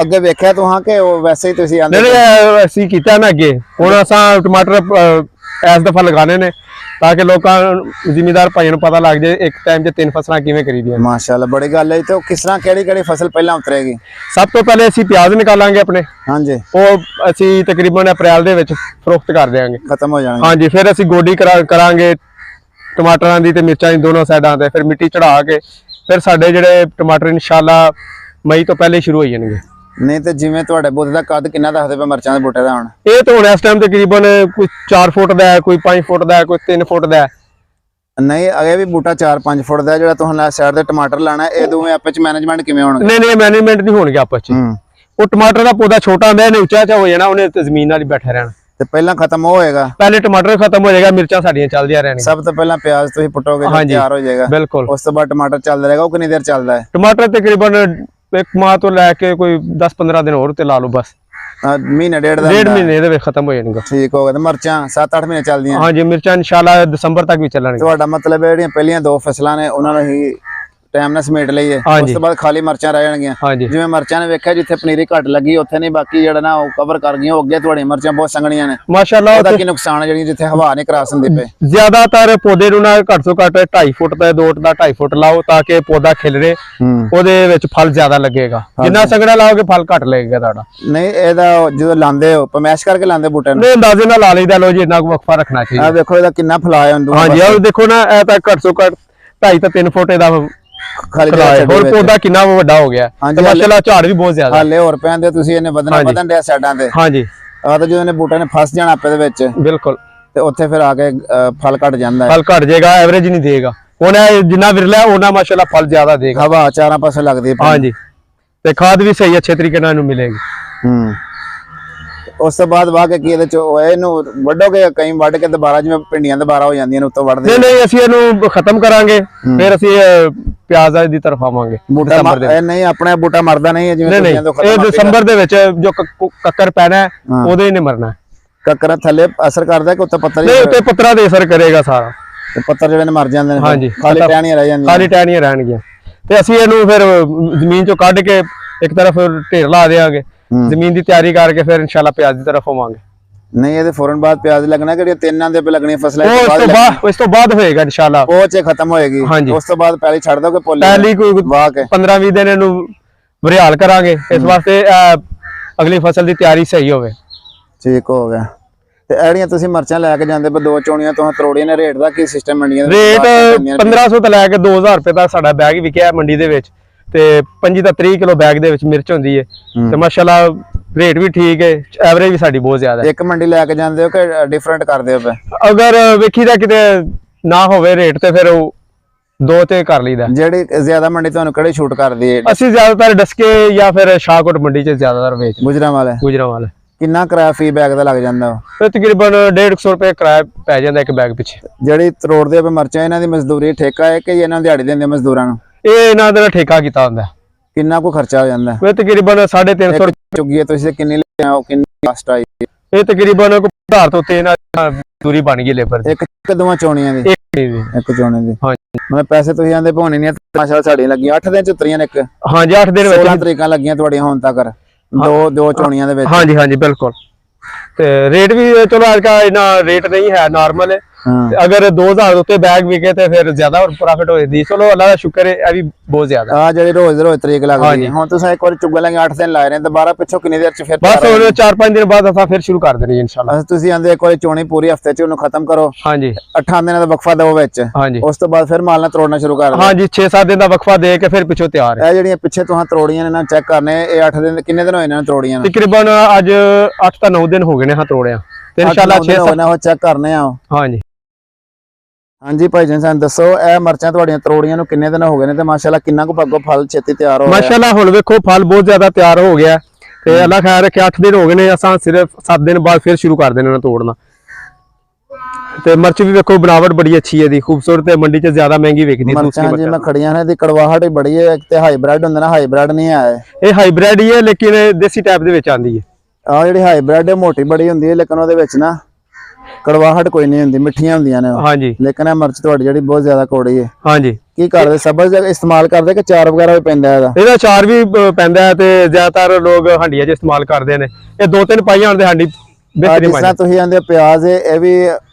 Speaker 1: ਅੱਗੇ ਵੇਖਿਆ ਤੁਹਾਂ ਕਿ ਉਹ ਵੈਸੇ ਹੀ ਤੁਸੀਂ ਆਂਦੇ
Speaker 2: ਨਹੀਂ ਨਹੀਂ ਇਹ ਅਸੀਂ ਕੀਤਾ ਨਾ ਅੱਗੇ। ਹੁਣ ਅਸਾਂ ਟਮਾਟਰ ਅਹ, ਇਸ ਦਫਾ ਲਗਾਣੇ ਨੇ ਤਾਂ ਕਿ ਲੋਕਾਂ ਜ਼ਿਮੀਦਾਰ ਭਾਈਆਂ ਨੂੰ ਪਤਾ ਲੱਗ ਜਾਏ ਇੱਕ ਟਾਈਮ 'ਚ ਤਿੰਨ ਫਸਲਾਂ ਕਿਵੇਂ ਕਰੀਦੀਆਂ ਨੇ।
Speaker 1: ਮਾਸ਼ਾਅੱਲਾ ਬੜੀ ਗੱਲ ਹੈ ਤੇ ਉਹ ਕਿਸ ਤਰ੍ਹਾਂ ਕਿਹੜੀ ਕਿਹੜੀ ਫਸਲ ਪਹਿਲਾਂ ਉਤਰੇਗੀ?
Speaker 2: ਸਭ ਤੋਂ ਪਹਿਲੇ ਅਸੀਂ ਪਿਆਜ਼ ਨਿਕਾਲਾਂਗੇ ਆਪਣੇ।
Speaker 1: ਹਾਂਜੀ।
Speaker 2: ਉਹ ਅਸੀਂ ਤਕਰੀਬਨ ਅਪ੍ਰੈਲ ਦੇ ਵਿੱਚ ਫਰੋਖਤ ਕਰ ਦਿਆਂਗੇ।
Speaker 1: ਖਤਮ ਹੋ ਜਾਣਗੇ।
Speaker 2: ਹਾਂਜੀ ਫਿਰ ਅਸੀਂ ਗੋਡੀ ਕਰਾ- ਕਰਾਂਗੇ ਟਮਾਟਰਾਂ ਦੀ ਤੇ ਮਿਰਚਾਂ ਦੀ ਦੋਨੋਂ ਸਾਈਡਾਂ ਤੇ ਫਿਰ ਮਿੱਟੀ ਚੜਾ ਕੇ ਫਿਰ ਸਾਡੇ ਜਿਹੜੇ ਟਮਾਟਰ ਇਨਸ਼ਾਅੱਲਾ ਮਈ ਤੋਂ ਪਹਿਲੇ ਸ਼ੁਰੂ ਹੋ ਜਾਣਗੇ।
Speaker 1: ਨਹੀਂ ਤੇ ਜਿਵੇਂ ਤੁਹਾਡੇ ਬੁੱਧ ਦਾ ਕੱਦ ਕਿੰਨਾ ਦੱਸਦੇ ਪਏ ਮਿਰਚਾਂ ਦੇ ਬੂਟੇ ਦਾ ਹੁਣ?
Speaker 2: ਇਹ ਤਾਂ ਹੁਣ ਇਸ ਟਾਈਮ ਤਕਰੀਬਨ ਕੋਈ 4 ਫੁੱਟ ਦਾ ਹੈ ਕੋਈ 5 ਫੁੱਟ ਦਾ ਹੈ ਕੋਈ 3 ਫੁੱਟ ਦਾ ਹੈ।
Speaker 1: ਨਹੀਂ ਅਗੇ ਵੀ ਬੂਟਾ 4-5 ਫੁੱਟ ਦਾ ਜਿਹੜਾ ਤੁਹਾਨੂੰ ਸਾਈਡ ਤੇ ਟਮਾਟਰ ਲਾਣਾ ਇਹ ਦੋਵੇਂ ਆਪਸ ਚ ਮੈਨੇਜਮੈਂਟ ਕਿਵੇਂ ਹੋਣਗੇ?
Speaker 2: ਨਹੀਂ ਨਹੀਂ ਮੈਨੇਜਮੈਂਟ ਨਹੀਂ ਹੋਣਗੇ ਆਪਸ ਚ
Speaker 1: ਹੂੰ।
Speaker 2: ਉਹ ਟਮਾਟਰ ਦਾ ਪੌਦਾ ਛੋਟਾ ਹੁੰਦਾ ਇਹਨੇ ਉੱਚਾ ਚਾ ਹੋ ਜਾਣਾ ਉਹਨੇ ਤੇ ਜ਼ਮੀਨ ਨਾਲ ਹੀ ਬੈਠਾ ਰਹਿਣਾ।
Speaker 1: ਤੇ ਪਹਿਲਾਂ ਖਤਮ ਉਹ ਹੋਏਗਾ।
Speaker 2: ਪਹਿਲੇ ਟਮਾਟਰ ਖਤਮ ਹੋ ਜਾਏਗਾ ਮਿਰਚਾਂ ਸਾਡੀਆਂ ਚੱਲਦੀਆਂ ਰਹਿਣਗੀਆਂ
Speaker 1: ਸਭ ਤੋਂ ਪਹਿਲਾਂ ਪਿਆਜ਼ ਤੁਸੀਂ ਪੁੱਟੋਗੇ
Speaker 2: ਹਾਂਜੀ।
Speaker 1: ਤਿਆਰ ਹੋ ਜਾਏਗਾ।
Speaker 2: ਬਿਲਕੁਲ।
Speaker 1: ਉਸ ਤੋਂ ਬਾਅਦ ਟਮਾਟਰ ਚੱਲਦਾ ਰਹੇਗਾ ਉਹ ਕਿੰਨੀ ਦੇਰ ਚੱਲਦਾ ਹੈ?
Speaker 2: ਟਮਾਟਰ ਤਕਰੀਬਨ ਇੱਕ ਮਾਹ ਤੋਂ ਲੈ ਕੇ ਕੋਈ 10-15 ਦਿਨ ਹੋਰ ਤੇ ਲਾ ਲਓ ਬਸ।
Speaker 1: ਮਹੀਨੇ ਡੇਢ ਦਾ
Speaker 2: ਡੇਢ। ਮਹੀਨੇ ਦੇ ਵਿੱਚ ਖਤਮ ਹੋ ਜਾਣਗੇ।
Speaker 1: ਠੀਕ ਹੋ ਗਿਆ ਤੇ ਮਿਰਚਾਂ 7-8 ਮਹੀਨੇ ਚੱਲਦੀਆਂ।
Speaker 2: ਹਾਂਜੀ ਮਿਰਚਾਂ ਇਨਸ਼ਾਅੱਲਾ ਦਸੰਬਰ ਤੱਕ ਵੀ ਚੱਲਣਗੇ
Speaker 1: ਤੁਹਾਡਾ ਮਤਲਬ ਹੈ ਜਿਹੜੀਆਂ ਪਹਿਲੀਆਂ ਦੋ ਫਸਲਾਂ ਨੇ ਉਹਨਾਂ ਨੂੰ ਹੀ ਟਾਈਮ ਨਾਲ ਸਮੇਟ ਲਈਏ। ਉਸ। ਤੋਂ ਬਾਅਦ ਖਾਲੀ ਮਿਰਚਾਂ ਰਹਿ ਜਾਣਗੀਆਂ। ਜਿਵੇਂ ਮਿਰਚਾਂ ਨੇ ਵੇਖਿਆ ਜਿੱਥੇ ਪਨੀਰੀ ਘੱਟ ਲੱਗੀ ਉੱਥੇ ਨਹੀਂ ਬਾਕੀ ਜਿਹੜਾ ਨਾ ਉਹ ਕਵਰ ਕਰ ਗਈਆਂ ਉਹ ਅੱਗੇ ਤੁਹਾਡੀਆਂ ਮਿਰਚਾਂ ਬਹੁਤ ਸੰਘਣੀਆਂ ਨੇ।
Speaker 2: ਮਾਸ਼ਾਅੱਲਾ
Speaker 1: ਉਹਦਾ ਕੀ ਨੁਕਸਾਨ ਹੈ ਜਿਹੜੀਆਂ ਜਿੱਥੇ ਹਵਾ ਨਹੀਂ ਕਰਾਸ ਹੁੰਦੀ ਪਏ?
Speaker 2: ਜ਼ਿਆਦਾਤਰ ਪੌਦੇ ਨੂੰ ਨਾ ਘੱਟ ਤੋਂ ਘੱਟ 2.5 ਫੁੱਟ ਦਾ 2 ਦਾ 2.5 ਫੁੱਟ ਲਾਓ ਤਾਂ ਕਿ ਪੌਦਾ ਖਿਲਰੇ ਉਹਦੇ ਵਿੱਚ ਫਲ ਜ਼ਿਆਦਾ ਲੱਗੇਗਾ। ਜਿੰਨਾ ਸੰਘਣਾ ਲਾਓਗੇ ਫਲ ਘੱਟ ਲੱਗੇਗਾ ਤੁਹਾਡਾ।
Speaker 1: ਨਹੀਂ ਇਹਦਾ ਜਦੋਂ ਲਾਉਂਦੇ ਹੋ ਪਮੈਸ਼ ਕਰਕੇ ਲਾਉਂਦੇ ਬੂਟੇ ਨੂੰ?
Speaker 2: ਨਹੀਂ ਅੰਦਾਜ਼ੇ ਨਾਲ ਲਾ ਲਈਦਾ ਲੋ ਜੀ ਇੰਨਾ ਕੁ ਵਕਫਾ ਰੱਖਣਾ ਚਾਹੀਦਾ।
Speaker 1: ਆ ਵੇਖੋ ਇਹਦਾ ਕਿੰਨਾ ਫਲਾਇਆ ਹੁੰਦਾ
Speaker 2: ਹਾਂਜੀ ਆਹ ਦੇਖੋ ਨਾ ਇਹ ਤਾਂ ਘੱਟ ਤੋਂ ਘੱਟ 2.5 ਤੋਂ 3 ਫੁੱਟ ਇਹਦਾ
Speaker 1: ਖਾਲੀ ਜਗ੍ਹਾ
Speaker 2: ਫਲਾਇਆ
Speaker 1: ਛੱਡੀ
Speaker 2: ਹੋਰ
Speaker 1: ਵਿੱਚ।
Speaker 2: ਪੌਦਾ ਕਿੰਨਾ ਵੱਡਾ ਹੋ ਗਿਆ।
Speaker 1: ਹਾਂਜੀ,
Speaker 2: ਤੇ ਮਾਸ਼ਾਅੱਲਾ ਝਾੜ ਵੀ ਬਹੁਤ ਜ਼ਿਆਦਾ।
Speaker 1: ਹਾਲੇ ਹੋਰ ਪੈਂਦੇ ਤੁਸੀਂ ਇਹਨੇ ਵਧਣਾ
Speaker 2: ਹਾਂਜੀ।
Speaker 1: ਵਧਣ ਡਿਆ ਸਾਈਡਾਂ ਤੇ।
Speaker 2: ਹਾਂਜੀ।
Speaker 1: ਆ ਤਾਂ ਜਦੋਂ ਇਹਨੇ ਬੂਟੇ ਨੇ ਫਸ ਜਾਣਾ ਆਪੇ ਦੇ ਵਿੱਚ।
Speaker 2: ਬਿਲਕੁਲ।
Speaker 1: ਤੇ ਉੱਥੇ ਫਿਰ ਆ ਕੇ ਫਲ ਘਟ ਜਾਂਦਾ। ਹੈ
Speaker 2: ਫਲ ਘਟ ਜਾਏਗਾ ਐਵਰੇਜ ਨਹੀਂ ਦੇਗਾ। ਇਹ ਜਿੰਨਾ ਵਿਰਲਾ ਉਹਨਾਂ ਮਾਸ਼ਾਅੱਲਾ ਫਲ ਜ਼ਿਆਦਾ ਦੇਗਾ।
Speaker 1: ਹਵਾ ਚਾਰਾਂ ਪਾਸੇ ਲੱਗਦੀ ਹੈ।
Speaker 2: ਹਾਂਜੀ। ਤੇ ਖਾਦ ਵੀ ਸਹੀ ਅੱਛੇ ਤਰੀਕੇ ਨਾਲ ਇਹਨੂੰ ਮਿਲੇਗੀ।
Speaker 1: ਹੂੰ। ਉਸ ਤੋਂ ਬਾਅਦ ਵਾਹ ਕੇ ਕੀ ਇਹਦੇ ਚ ਉਹ ਹੈ, ਇਹਨੂੰ ਵੱਢੋਗੇ ਕਈ ਵੱਢ ਕੇ ਦੁਬਾਰਾ ਜਿਵੇਂ ਭਿੰਡੀਆਂ ਦੁਬਾਰਾ ਹੋ ਜਾਂਦੀਆਂ ਨੇ ਉੱਤੋਂ ਵੱਢਦੇ
Speaker 2: ਨਹੀਂ ਨਹੀਂ ਅਸੀਂ ਇਹਨੂੰ ਖਤਮ ਕਰਾਂਗੇ ਫਿਰ ਅਸੀਂ ਅਹ, ਪਿਆਜ਼ ਦੀ ਤਰਫ ਆਵਾਂਗੇ
Speaker 1: ਬੂਟਾ ਮਰ- ਇਹ ਨਹੀਂ ਆਪਣੇ ਬੂਟਾ ਮਰਦਾ ਨਹੀਂ ਹੈ ਜਿਵੇਂ
Speaker 2: ਨਹੀਂ ਨਹੀਂ
Speaker 1: ਖਤਮ
Speaker 2: ਇਹ ਦਸੰਬਰ ਦੇ ਵਿੱਚ ਜੋ ਕ- ਕੱਕਰ ਪੈਣਾ ਹੈ,
Speaker 1: ਹਾਂ।
Speaker 2: ਉਹਦੇ ਨੇ ਮਰਨਾ ਹੈ।
Speaker 1: ਕੱਕਰਾਂ ਥੱਲੇ ਅਸਰ ਕਰਦਾ ਕਿ ਉੱਤੇ ਪੱਤਰ
Speaker 2: ਨਹੀਂ
Speaker 1: ਹੀ
Speaker 2: ਉੱਤੇ ਪੱਤਰਾਂ ਦੇ ਅਸਰ ਕਰੇਗਾ ਸਾਰਾ
Speaker 1: ਤੇ ਪੱਤਰ ਜਿਹੜੇ ਨੇ ਮਰ ਜਾਂਦੇ ਨੇ ਫਿਰ।
Speaker 2: ਹਾਂਜੀ।
Speaker 1: ਖਾਲੀ ਟਹਿਣੀਆਂ ਰਹਿ ਜਾਂਦੀਆਂ
Speaker 2: ਖਾਲੀ ਟਹਿਣੀਆਂ ਰਹਿਣਗੀਆਂ ਤੇ ਅਸੀਂ ਇਹਨੂੰ ਫਿਰ ਜ਼ਮੀਨ ਚੋਂ ਕੱਢ ਕੇ ਇੱਕ ਤਰਫ ਢੇਰ ਲਾ ਦੇਵਾਂਗੇ
Speaker 1: ਹੂੰ।
Speaker 2: ਜ਼ਮੀਨ ਦੀ ਤਿਆਰੀ ਕਰਕੇ ਫਿਰ ਇਨਸ਼ਾਅੱਲਾ ਪਿਆਜ਼ ਦੀ ਤਰਫ ਹੋਵਾਂਗੇ।
Speaker 1: ਨਹੀਂ ਇਹਦੇ ਫੌਰਨ ਬਾਅਦ ਪਿਆਜ਼ ਲੱਗਣਾ ਕਿ ਤਿੰਨਾਂ ਦੇ ਪੇ ਲੱਗਣੀਆਂ ਫਸਲਾਂ ਇਸ ਤੋਂ ਬਾਅਦ
Speaker 2: ਇਸ ਤੋਂ ਬਾਅਦ ਹੋਏਗਾ ਇਨਸ਼ਾਅੱਲਾ।
Speaker 1: ਉਹ ਚ ਖਤਮ ਹੋਏਗੀ। ਉਸ ਤੋਂ ਬਾਅਦ ਪਹਿਲੇ ਛੱਡ ਦੋਗੇ ਪੋਲੀ
Speaker 2: ਪਹਿਲੀ ਕੋਈ
Speaker 1: ਵਾਹ ਕੇ।
Speaker 2: 15 20 ਦਿਨ ਇਹਨੂੰ ਵਰਿਆਲ ਕਰਾਂਗੇ। ਇਸ ਵਾਸਤੇ ਅਗਲੀ ਫਸਲ ਦੀ ਤਿਆਰੀ ਸਹੀ ਹੋਵੇ।
Speaker 1: ਠੀਕ ਹੋ ਗਿਆ। ਤੇ ਐੜੀਆਂ ਤੁਸੀਂ ਮਿਰਚਾਂ ਲੈ ਕੇ ਜਾਂਦੇ ਪਏ ਦੋ ਚੋਣੀਆਂ ਤੋਂ ਤਰੋੜੀਆਂ ਨੇ ਰੇਟ ਦਾ ਕੀ ਸਿਸਟਮ ਮੰਡੀਆਂ ਦੇ?
Speaker 2: ਰੇਟ
Speaker 1: ਬਾਹਰ ਪੈਂਦੀਆਂ ਨੇ।
Speaker 2: 1500 ਤੋਂ ਲੈ ਕੇ 2000 ਰੁਪਏ ਤੱਕ ਸਾਡਾ ਬੈਗ ਵਿਕਿਆ ਮੰਡੀ ਦੇ ਵਿੱਚ। ਤੇ 25 ਤੋਂ 30 ਕਿਲੋ ਬੈਗ ਦੇ ਵਿੱਚ ਮਿਰਚ ਹੁੰਦੀ ਹੈ। ਤੇ ਮਾਸ਼ਾਅੱਲਾ ਰੇਟ ਵੀ ਠੀਕ ਹੈ ਐਵਰੇਜ ਵੀ ਸਾਡੀ ਬਹੁਤ ਜ਼ਿਆਦਾ ਹੈ
Speaker 1: ਇੱਕ ਮੰਡੀ ਲੈ ਕੇ ਜਾਂਦੇ ਹੋ ਕਿ ਡਿਫਰੈਂਟ ਕਰਦੇ ਹੋ
Speaker 2: ਅਗਰ ਵੇਖੀਦਾ ਕਿਤੇ ਨਾ ਹੋਵੇ ਰੇਟ ਤੇ ਫਿਰ ਉਹ ਦੋ ਤੇ ਕਰ ਲਈਦਾ।
Speaker 1: ਜਿਹੜੀ ਜ਼ਿਆਦਾ ਮੰਡੀ ਤੁਹਾਨੂੰ ਕਿਹੜੀ ਛੂਟ ਕਰਦੀ ਹੈ
Speaker 2: ਅਸੀਂ ਜ਼ਿਆਦਾਤਰ ਡਸਕੇ ਜਾਂ ਫਿਰ ਸ਼ਾਹਕੋਟ ਮੰਡੀ 'ਚ ਜ਼ਿਆਦਾਤਰ ਵੇਚਦੇ।
Speaker 1: ਗੁਜਰਾਂ ਵਾਲੇ
Speaker 2: ਗੁਜਰਾਂਵਾਲ।
Speaker 1: ਕਿੰਨਾ ਕਿਰਾਇਆ ਫੀ ਬੈਗ ਦਾ ਲੱਗ ਜਾਂਦਾ?
Speaker 2: ਫਿਰ ਤਕਰੀਬਨ 150 ਰੁਪਏ ਕਿਰਾਇਆ ਪੈ ਜਾਂਦਾ ਇੱਕ ਬੈਗ ਪਿੱਛੇ।
Speaker 1: ਜਿਹੜੀ ਤਰੋੜਦੇ ਪਏ ਮਿਰਚਾਂ ਇਹਨਾਂ ਦੀ ਮਜ਼ਦੂਰੀ ਠੇਕਾ ਹੈ ਕਿ ਇਹਨਾਂ ਦਿਹਾੜੀ ਦਿੰਦੇ ਮਜ਼ਦੂਰਾਂ ਨੂੰ?
Speaker 2: ਇਹ ਇਹਨਾਂ ਦਾ ਠੇਕਾ ਕੀਤਾ ਹੁੰਦਾ
Speaker 1: ਕਿੰਨਾ ਕੁ ਖਰਚਾ ਹੋ ਜਾਂਦਾ
Speaker 2: ਫਿਰ ਤਕਰੀਬਨ 350
Speaker 1: ਚੁੱਗੀ ਤੁਸੀਂ ਕਿੰਨੀ ਲੈ ਆਓ ਕਿੰਨੀ ਕਾਸਟ ਆਈ
Speaker 2: ਇਹ? ਤਕਰੀਬਨ ਕੋਈ ਹਜ਼ਾਰ ਤੋਂ ਉੱਤੇ ਨਾਲ ਦੂਰੀ ਬਣ ਗਈ ਲੇਬਰ ਦੀ।
Speaker 1: ਇੱਕ ਕਦੋਆਂ ਚੋਣੀਆਂ ਦੀ?
Speaker 2: ਇੱਕ
Speaker 1: ਚੋਣੇ ਦੀ।
Speaker 2: ਹਾਂਜੀ।
Speaker 1: ਮਤਲਬ ਪੈਸੇ ਤੁਸੀਂ ਆਂਦੇ ਪਾਉਣੇ ਨਹੀਂ ਮਾਸ਼ਾਅੱਲਾ ਸਾਡੀਆਂ ਲੱਗੀਆਂ। 8 ਦਿਨ ਚ ਉਤਰੀਆਂ ਨੇ ਇੱਕ?
Speaker 2: ਹਾਂਜੀ 8 ਦਿਨ
Speaker 1: 16
Speaker 2: ਵਿੱਚ
Speaker 1: ਤਰੀਕਾਂ ਲੱਗੀਆਂ ਤੁਹਾਡੀਆਂ ਹੁਣ ਤੱਕ। ਦੋ ਦੋ ਚੋਣੀਆਂ ਦੇ ਵਿੱਚ।
Speaker 2: ਹਾਂਜੀ ਹਾਂਜੀ ਬਿਲਕੁਲ। ਤੇ ਰੇਟ ਵੀ ਚਲੋ ਅੱਜ ਕੱਲ੍ਹ ਇੰਨਾ ਰੇਟ ਨਹੀਂ ਹੈ ਨਾਰਮਲ ਹਾਂ। ਤੇ ਅਗਰ 2000 ਉੱਤੇ ਬੈਗ ਵਿਕੇ ਤੇ ਫਿਰ ਜ਼ਿਆਦਾ ਪ੍ਰੋਫਿਟ ਹੋ ਜਾਂਦੀ। ਚਲੋ ਅੱਲਾ ਦਾ ਸ਼ੁਕਰ ਹੈ ਇਹ ਵੀ ਬਹੁਤ ਜ਼ਿਆਦਾ।
Speaker 1: ਆ ਜਿਹੜੀ ਰੋਜ਼ ਰੋਜ਼ ਤਰੀਕ ਲੱਗਦੀ। ਹੈ। ਹੁਣ ਤੁਸੀਂ ਇੱਕ ਵਾਰ ਚੁੱਗ ਲਾਂਗੇ 8 ਦਿਨ ਲਾਏ ਨੇ ਦੁਬਾਰਾ ਪਿੱਛੋਂ ਕਿੰਨੀ ਦੇਰ ਚ ਫਿਰ
Speaker 2: ਬਸ ਹੁਣ 4-5 ਦਿਨ ਬਾਅਦ ਆਪਾਂ ਫਿਰ ਸ਼ੁਰੂ ਕਰ ਦੇਣੀ ਇਨਸ਼ਾਅੱਲਾ।
Speaker 1: ਬਸ ਤੁਸੀਂ ਆਂਦੇ ਇੱਕ ਵਾਰੀ ਚੋਣੀ ਪੂਰੀ ਹਫ਼ਤੇ ਚ ਉਹਨੂੰ ਖਤਮ ਕਰੋ।
Speaker 2: ਹਾਂਜੀ।
Speaker 1: 8 ਦਿਨਾਂ ਦਾ ਵਕਫਾ ਦਿਓ ਵਿੱਚ।
Speaker 2: ਹਾਂਜੀ।
Speaker 1: ਉਸ ਤੋਂ ਬਾਅਦ ਫਿਰ ਮਾਲ ਨਾਲ ਤੋੜਨਾ ਸ਼ੁਰੂ ਕਰ ਦਿਓ।
Speaker 2: ਹਾਂਜੀ 6-7 ਦਿਨ ਦਾ ਵਕਫਾ ਦੇ ਕੇ ਫਿਰ ਪਿੱਛੋਂ ਤਿਆਰ ਹੈ।
Speaker 1: ਇਹ ਜਿਹੜੀਆਂ ਪਿੱਛੇ ਤੁਹਾਂ ਤਰੋੜੀਆਂ ਨੇ ਨਾ ਚੈੱਕ ਕਰਨੇ ਇਹ 8 ਦਿਨ ਕਿੰਨੇ ਦਿਨ ਹੋਏ ਨੇ ਨੂੰ?
Speaker 2: ਤਕਰੀਬਨ ਅੱਜ 8 ਤਾਂ 9 ਦਿਨ ਹੋ ਗਏ ਨੇ ਹਾਂ ਤੋੜਿਆ। ਤੇ ਇਨਸ਼ਾਅੱਲਾ 6
Speaker 1: 6 ਉਹ ਚੈੱਕ ਕਰਨੇ ਆ
Speaker 2: ਹਾਂਜੀ।
Speaker 1: ਹਾਂਜੀ ਭਾਈ ਜੀ ਸਾਨੂੰ ਦੱਸੋ ਇਹ ਮਿਰਚਾਂ ਤੁਹਾਡੀਆਂ ਤਰੋੜੀਆਂ ਨੂੰ ਕਿੰਨੇ ਦਿਨ ਹੋ ਗਏ ਨੇ ਤੇ ਮਾਸ਼ਾਅੱਲਾ ਕਿੰਨਾ ਕੁ ਪੱਗੋ ਫਲ ਛੇਤੀ ਤਿਆਰ ਹੋ ਰਿਹਾ?
Speaker 2: ਮਾਸ਼ਾਅੱਲਾ ਹੁਣ ਵੇਖੋ ਫਲ ਬਹੁਤ ਜ਼ਿਆਦਾ ਤਿਆਰ ਹੋ ਗਿਆ ਤੇ ਅੱਲਾ ਖੈਰ ਰੱਖੇ 8 ਦਿਨ ਹੋ ਗਏ ਨੇ ਅਸਾਂ ਸਿਰਫ 7 ਦਿਨ ਬਾਅਦ ਫਿਰ ਸ਼ੁਰੂ ਕਰ ਦੇਣਾ ਇਹਨਾਂ ਤੋੜਨਾ। ਤੇ ਮਿਰਚ ਵੀ ਵੇਖੋ ਬਣਾਵਟ ਬੜੀ ਅੱਛੀ ਹੈ ਦੀ ਖੂਬਸੂਰਤ ਹੈ ਮੰਡੀ 'ਚ ਜ਼ਿਆਦਾ ਮਹਿੰਗੀ ਵਿਕਦੀ ਦੂਸਰੀ
Speaker 1: ਮਿਰਚਾਂ
Speaker 2: ਮਿਰਚਾਂ।
Speaker 1: ਖੜੀਆਂ ਨੇ ਦੀ ਕੜਵਾਹਟ ਹੀ ਬੜੀ ਹੈ ਤੇ ਹਾਈਬ੍ਰਿਡ ਹੁੰਦਾ ਨਾ ਹਾਈਬ੍ਰਿਡ ਨਹੀਂ ਆਏ
Speaker 2: ਇਹ। ਹਾਈਬ੍ਰਿਡ ਹੀ ਹੈ ਲੇਕਿਨ ਦੇਸੀ ਟਾਈਪ ਦੇ ਵਿੱਚ ਆਂਦੀ ਹੈ।
Speaker 1: ਆ ਜਿਹੜੀ ਹਾਈਬ੍ਰਿਡ ਹੈ ਮੋਟੀ ਬੜੀ ਹੁੰਦੀ ਹੈ ਲੇਕਿਨ ਉਹਦੇ ਵਿੱਚ ਨਾ ਕੜਵਾਹਟ ਕੋਈ ਨਹੀਂ ਹੁੰਦੀ ਮਿੱਠੀਆਂ ਹੁੰਦੀਆਂ ਨੇ ਉਹ।
Speaker 2: ਹਾਂਜੀ।
Speaker 1: ਲੇਕਿਨ ਇਹ ਮਿਰਚ ਤੁਹਾਡੀ ਜਿਹੜੀ ਬਹੁਤ ਜ਼ਿਆਦਾ ਕੌੜੀ ਹੈ।
Speaker 2: ਹਾਂਜੀ।
Speaker 1: ਕੀ ਕਰਦੇ? ਸਬਜ਼ ਇਸਤੇਮਾਲ ਕਰਦੇ ਕਿ ਚਾਰ ਵਗੈਰਾ ਵੀ ਪੈਂਦਾ ਇਹਦਾ?
Speaker 2: ਇਹਦਾ ਚਾਰ ਵੀ ਪੈਂਦਾ ਹੈ ਤੇ ਜ਼ਿਆਦਾਤਰ ਲੋਕ ਹੰਡੀਆਂ 'ਚ ਇਸਤੇਮਾਲ ਕਰਦੇ ਨੇ। ਇਹ ਦੋ ਤਿੰਨ ਪਾਈਆਂ ਹੁੰਦੇ ਹਾਂਡੀ
Speaker 1: ਆਹ
Speaker 2: ਬਿਹਤਰੀਨ
Speaker 1: ਜਿਸ
Speaker 2: ਪਾਈ
Speaker 1: ਤੁਸੀਂ ਆਂਦੇ ਪਿਆਜ਼ ਹੈ ਇਹ ਵੀ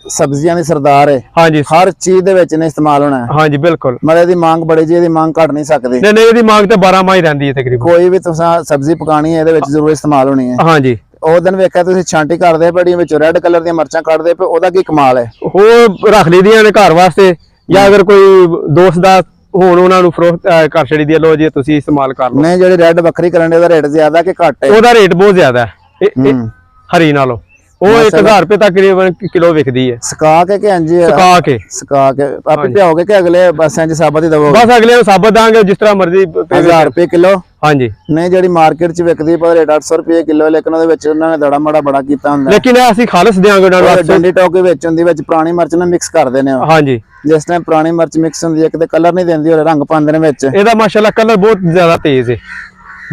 Speaker 1: ਸਬਜ਼ੀਆਂ ਦੀ ਸਰਦਾਰ ਹੈ।
Speaker 2: ਹਾਂਜੀ।
Speaker 1: ਹਰ ਚੀਜ਼ ਦੇ ਵਿੱਚ ਨੇ ਇਸਤੇਮਾਲ ਹੋਣਾ ਹੈ।
Speaker 2: ਹਾਂਜੀ ਬਿਲਕੁਲ।
Speaker 1: ਮਤਲਬ ਇਹਦੀ ਮੰਗ ਬੜੀ ਜੀ ਇਹਦੀ ਮੰਗ ਘਟ ਨਹੀਂ ਸਕਦੀ।
Speaker 2: ਨਹੀਂ ਨਹੀਂ ਇਹਦੀ ਮੰਗ ਤੇ 12 ਮਾਹ ਹੀ ਰਹਿੰਦੀ ਹੈ ਤਕਰੀਬਨ।
Speaker 1: ਕੋਈ ਵੀ ਤੁਸੀਂ ਸਬਜ਼ੀ ਪਕਾਣੀ ਹੈ ਇਹਦੇ ਵਿੱਚ ਜ਼ਰੂਰ ਇਸਤੇਮਾਲ ਹੋਣੀ ਹੈ।
Speaker 2: ਹਾਂਜੀ।
Speaker 1: ਉਹ ਦਿਨ ਵੇਖਿਆ ਤੁਸੀਂ ਛਾਂਟੀ ਕਰਦੇ ਬੜੀਆਂ ਵਿੱਚ ਰੈੱਡ ਕਲਰ ਦੀਆਂ ਮਿਰਚਾਂ ਕੱਢਦੇ ਪਏ ਉਹਦਾ ਕੀ ਕਮਾਲ ਹੈ?
Speaker 2: ਉਹ ਰੱਖ ਲਈਦੀਆਂ ਨੇ ਘਰ ਵਾਸਤੇ ਜਾਂ ਅਗਰ ਕੋਈ ਦੋਸਤ ਦਾ ਹੋਣ ਉਹਨਾਂ ਨੂੰ ਫਰੋਖਤ ਕਰ ਛੜੀ ਦੀ ਲੋ ਜੀ ਤੁਸੀਂ ਇਸਤੇਮਾਲ ਕਰ ਲਓ।
Speaker 1: ਨਹੀਂ ਜਿਹੜੀ ਰੈੱਡ ਵੱਖਰੀ ਕਰਨ ਦੇ ਰੇਟ ਜ਼ਿਆਦਾ ਕਿ ਘੱਟ ਹੈ?
Speaker 2: ਉਹਦਾ ਰੇਟ ਬਹੁਤ ਜ਼ਿਆਦਾ ਹੈ। ਹਰੀ ਨਾਲੋਂ। ਉਹ 1000 ਰੁਪਏ ਤੱਕ ਤਕਰੀਬਨ ਕਿਲੋ ਵਿਕਦੀ ਹੈ।
Speaker 1: ਸਕਾ ਕੇ ਕਿ ਇੰਜ ਹੀ
Speaker 2: ਸੁਕਾ ਕੇ।
Speaker 1: ਸਕਾ ਕੇ। ਆਪੇ ਭਿਆਓਗੇ ਕਿ ਅਗਲੇ ਬਸ ਇੰਜ ਸਾਬਤ ਹੀ ਦਵੋਗੇ?
Speaker 2: ਬਸ ਅਗਲੇ ਨੂੰ ਸਾਬਤ ਦਾਂਗੇ ਜਿਸ ਤਰ੍ਹਾਂ ਮਰਜ਼ੀ ਪ- ਪੇ-
Speaker 1: 1000 ਰੁਪਏ ਕਿਲੋ।
Speaker 2: ਹਾਂਜੀ।
Speaker 1: ਨਹੀਂ ਜਿਹੜੀ ਮਾਰਕੀਟ 'ਚ ਵਿਕਦੀ ਪਰ ਰੇਟ 800 ਰੁਪਏ ਕਿਲੋ ਲੇਕਿਨ ਉਹਦੇ ਵਿੱਚ ਉਹਨਾਂ ਨੇ ਦੜਾ ਮੜਾ ਬੜਾ ਕੀਤਾ ਹੁੰਦਾ।
Speaker 2: ਲੇਕਿਨ ਇਹ ਅਸੀਂ ਖਾਲਸ ਦਿਆਂਗੇ ਉਹਨਾਂ ਨੂੰ।
Speaker 1: ਡੰਡੀ ਟੋਕੇ ਵਿੱਚ ਹੁੰਦੀ ਵਿੱਚ ਪੁਰਾਣੀ ਮਿਰਚ ਨਾਲ ਮਿਕਸ ਕਰਦੇ ਨੇ
Speaker 2: ਹਾਂਜੀ।
Speaker 1: ਜਿਸ ਟਾਈਮ ਪੁਰਾਣੀ ਮਿਰਚ ਮਿਕਸ ਹੁੰਦੀ ਹੈ ਕਿਤੇ ਕਲਰ ਨਹੀਂ ਦਿੰਦੀ ਉਹ ਰੰਗ ਪਾਉਂਦੇ ਨੇ ਵਿੱਚ।
Speaker 2: ਇਹਦਾ ਮਾਸ਼ਾਅੱਲਾ ਕਲਰ ਬਹੁਤ ਜ਼ਿਆਦਾ ਤੇਜ਼ ਹੈ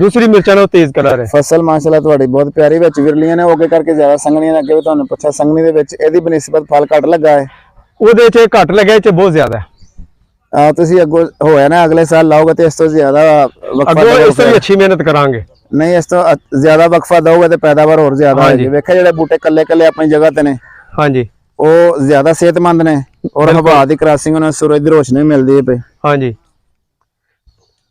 Speaker 2: ਦੂਸਰੀ ਮਿਰਚਾਂ ਨਾਲੋਂ ਤੇਜ਼ ਕਲਰ ਹੈ
Speaker 1: ਫਸਲ ਮਾਸ਼ਾਅੱਲਾ ਤੁਹਾਡੀ ਬਹੁਤ ਪਿਆਰੀ ਵਿੱਚ ਵਿਰਲੀਆਂ ਨੇ ਉਹਕੇ ਕਰਕੇ ਜ਼ਿਆਦਾ ਸੰਘਣੀਆਂ ਨੇ ਅੱਗੇ ਵੀ ਤੁਹਾਨੂੰ ਪੁੱਛਿਆ ਸੰਘਣੀ ਦੇ ਵਿੱਚ ਇਹਦੀ ਬਨਿਸਬਤ ਫਲ ਘੱਟ ਲੱਗਾ ਹੈ
Speaker 2: ਉਹਦੇ 'ਚ ਘੱਟ ਲੱਗਿਆ ਇਹ 'ਚ ਬਹੁਤ ਜ਼ਿਆਦਾ ਹੈ
Speaker 1: ਆ ਤੁਸੀਂ ਅੱਗੋਂ ਹੋਇਆ ਨਾ ਅਗਲੇ ਸਾਲ ਲਾਓਗੇ ਤੇ ਇਸ ਤੋਂ ਜ਼ਿਆਦਾ ਵਕਫਾ
Speaker 2: ਅੱਗੋਂ ਇਸ ਤੋਂ। ਵੀ ਅੱਛੀ ਮਿਹਨਤ ਕਰਾਂਗੇ।
Speaker 1: ਨਹੀਂ ਇਸ ਤੋਂ ਜ਼ਿਆਦਾ ਵਕਫਾ ਦੋਗੇ ਤੇ ਪੈਦਾਵਾਰ ਹੋਰ ਜ਼ਿਆਦਾ। ਹੋਏਗੀ। ਵੇਖਿਆ ਜਿਹੜੇ ਬੂਟੇ ਕੱਲੇ ਕੱਲੇ ਆਪਣੀ ਜਗ੍ਹਾ ਤੇ ਨੇ
Speaker 2: ਹਾਂਜੀ।
Speaker 1: ਉਹ ਜ਼ਿਆਦਾ ਸਿਹਤਮੰਦ ਨੇ ਔਰ ਹਵਾ ਦੀ ਕ੍ਰਾਸਿੰਗ ਉਹਨਾਂ ਨੂੰ ਸੂਰਜ ਦੀ ਰੋਸ਼ਨੀ ਮਿਲਦੀ ਹੈ ਪਈ।
Speaker 2: ਹਾਂਜੀ।